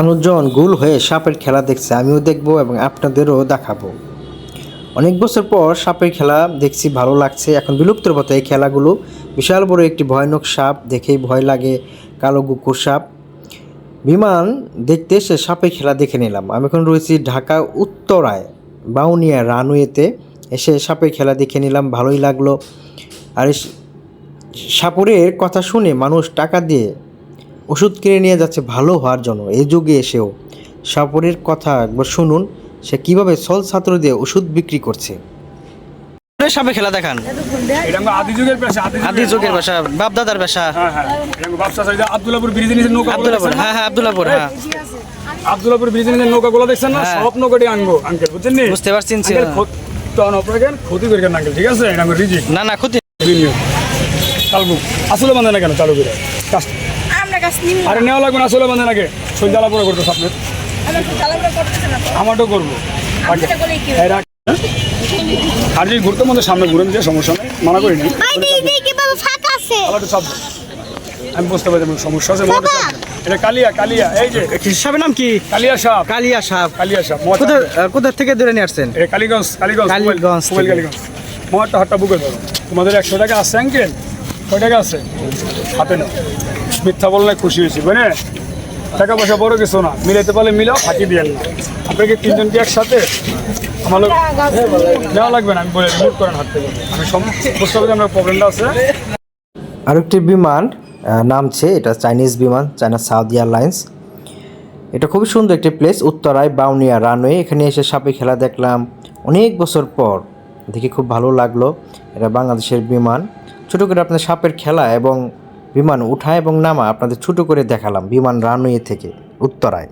মানুষজন গুল হয়ে সাপের খেলা দেখছে, আমিও দেখব এবং আপনাদেরও দেখাবো। অনেক বছর পর সাপের খেলা দেখছি, ভালো লাগছে। এখন বিলুপ্তর পথে এই খেলাগুলো বিশাল বড় একটি ভয়ানক সাপ, দেখেই ভয় লাগে কালো কুকুর সাপ। বিমান দেখতে এসে সাপের খেলা দেখে নিলাম। আমি এখন রয়েছি ঢাকা উত্তরায়, বাউনিয়া রানওয়েতে। এসে সাপের খেলা দেখে নিলাম, ভালোই লাগল। আর সাপুরের কথা শুনে মানুষ টাকা দিয়ে ওষুধ কিনে নিয়ে যাচ্ছে ভালো হওয়ার জন্য। এই যুগে এসেও সাপুরের কথা একবার শুনুন সে কীভাবে সল ছাত্র দিয়ে ওষুধ বিক্রি করছে। সাপে খেলা দেখান। আদি যুগের পেশা আদি যুগের বাপ দাদার বাসা হ্যাঁ হ্যাঁ। ব্রিজের নিচে নৌকা আব্দুল্লাপুর হ্যাঁ হ্যাঁ আব্দুল্লাপুর হ্যাঁ। আব্দুল্লাহপুর ব্রিজের নিচে নৌকা গুলো দেখছেন না? হ্যাঁ। সব নৌকাটি আনব আঙ্কেল বুঝছেন নি? বুঝতে পারছি জি, আঙ্কেল, হ্যাঁ। তখন আপনাকে ক্ষতি করে কেন আঙ্কেল? ঠিক আছে? এটা রিজিক। না না ক্ষতি আসলে বান্ধে না কেন চালু করে কাজ আমরা কাছ নিম আরে নেওয়া লাগবে না আসলে বান্ধে নাকি সন্ধ্যালা পরে করতেছে না আমারটাও করব? আর যদি ঘুরতে মধ্যে সামনে ঘুরেন যে সমস্যা নেই মানা করি নি। ভাই দিদি কি বাবা ফাঁকা আছে? আবার একটু চাপ দেন। আমি বুঝতে পারি সমস্যা আছে এটা কালিয়া কালিয়া এই যে। সাপের নাম কি? কালিয়া সাপ কালিয়া সাপ কালিয়া সাপ মহাটা কোথা কোথা থেকে ধরে নিয়ে আসছেন? এটা কালীগঞ্জ কালীগঞ্জ কালীগঞ্জ মোবাইল থেকে। কালীগঞ্জ। মহাটা হাটটা বুকে ধরো। তোমাদের একশো টাকা আঙ্কেল আছে? হাতে নাও। মিথ্যা বললে খুশি হয়েছি, বুঝলে? টাকা পয়সা বড় কিছু না। মিলাইতে পারলে মিলাও, ফাঁকি দিয়ে না আপনাকে তিনজন কি একসাথে আমার নেওয়া লাগবে না, আমি বলে রিমুভ করেন হাত থেকে। আমি আমার প্রবলেমটা আছে। আরেকটি বিমান নামছে, এটা চাইনিজ বিমান, চায়না সাউথ এয়ারলাইন্স। এটা খুবই সুন্দর একটি প্লেস উত্তরায় বাউনিয়া রানওয়ে। এখানে এসে সাপে খেলা দেখলাম অনেক বছর পর। দেখে খুব ভালো লাগল। এটা বাংলাদেশের বিমান। ছোটো করে আপনাদের সাপের খেলা এবং বিমান উঠা এবং নামা আপনাদের ছোটো করে দেখালাম বিমান রানওয়ে থেকে উত্তরায়।